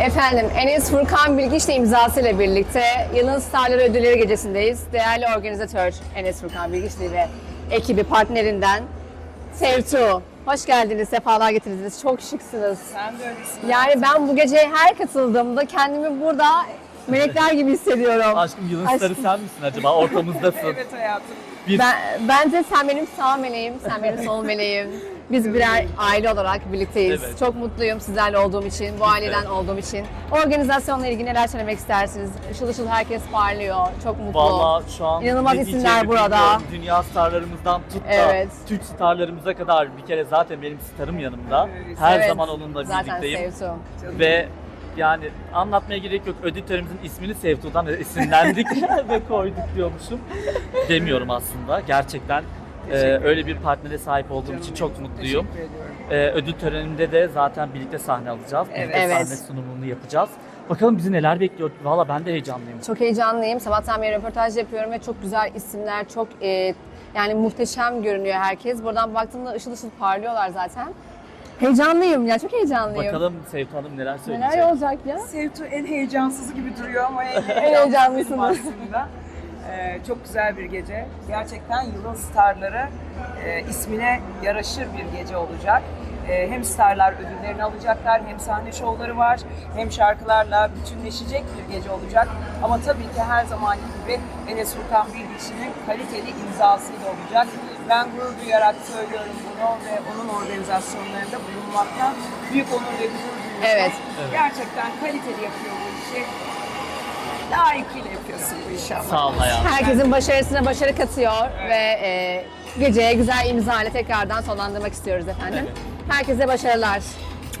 Efendim Enes Furkan Bilgiç'le imzasıyla birlikte Yılın Starları Ödülleri Gecesi'ndeyiz. Değerli organizatör Enes Furkan Bilgiçli ve ekibi partnerinden Sevtu. Hoş geldiniz, sefalar getirdiniz. Çok şıksınız. Sen de öylesin. Yani ben bu gece her katıldığımda kendimi burada melekler gibi hissediyorum. Aşkım yılın Aşkım. starı sen misin acaba? Ortamızdasın. Evet hayatım. Bir Ben, bence sen benim sağ meleğim, sen benim sol meleğim. Biz birer aile olarak birlikteyiz. Evet. Çok mutluyum sizlerle olduğum için, bu aileden olduğum için. Organizasyonla ilgili neler söylemek istersiniz? Işıl ışıl herkes parlıyor, çok mutlu. Valla şu an İnanılmaz isimler burada. bilmiyorum. Dünya starlarımızdan tut da Evet. Türk starlarımıza kadar bir kere zaten benim starım yanımda. Evet. Her Evet, zaman onunla Zaten birlikteyim. Sevtu. Ve yani anlatmaya gerek yok. Ödül törenimizin ismini Sevtu'dan esinlendik ve koyduk diyormuşum. Demiyorum aslında. Gerçekten e, öyle bir partnere sahip olduğum için çok mutluyum. E, ödül töreninde de zaten birlikte sahne alacağız. Birlikte Evet. sahne sunumunu yapacağız. Bakalım bizi neler bekliyor. Valla ben de heyecanlıyım. Çok heyecanlıyım. Sabahtan beri röportaj yapıyorum ve çok güzel isimler, çok e, yani muhteşem görünüyor herkes. Buradan baktığımda ışıl ışıl parlıyorlar zaten. Heyecanlıyım ya, çok heyecanlıyım. Bakalım Sevtu Hanım neler söyleyecek. Neler olacak ya? Sevtu en heyecansız gibi duruyor ama en heyecanlısınız. benim aslında. Ee, çok güzel bir gece. Gerçekten yılın starları e, ismine yaraşır bir gece olacak. E, hem starlar ödüllerini alacaklar, hem sahne şovları var, hem şarkılarla bütünleşecek bir gece olacak. Ama tabii ki her zamanki gibi Enes Furkan Bilgiç'in kaliteli imzasıyla olacak. Ben gurur duyarak söylüyorum bunu ve onun organizasyonlarında bulunmaktan büyük onur ve gurur duyuyorum. Evet. Evet. Gerçekten kaliteli yapıyor bu işi. Layıkıyla yapıyorsun bu işi ama. Sağ ol hayatım. Herkesin başarısına başarı katıyor ve e, geceye güzel imza ile tekrardan sonlandırmak istiyoruz efendim. Herkese başarılar.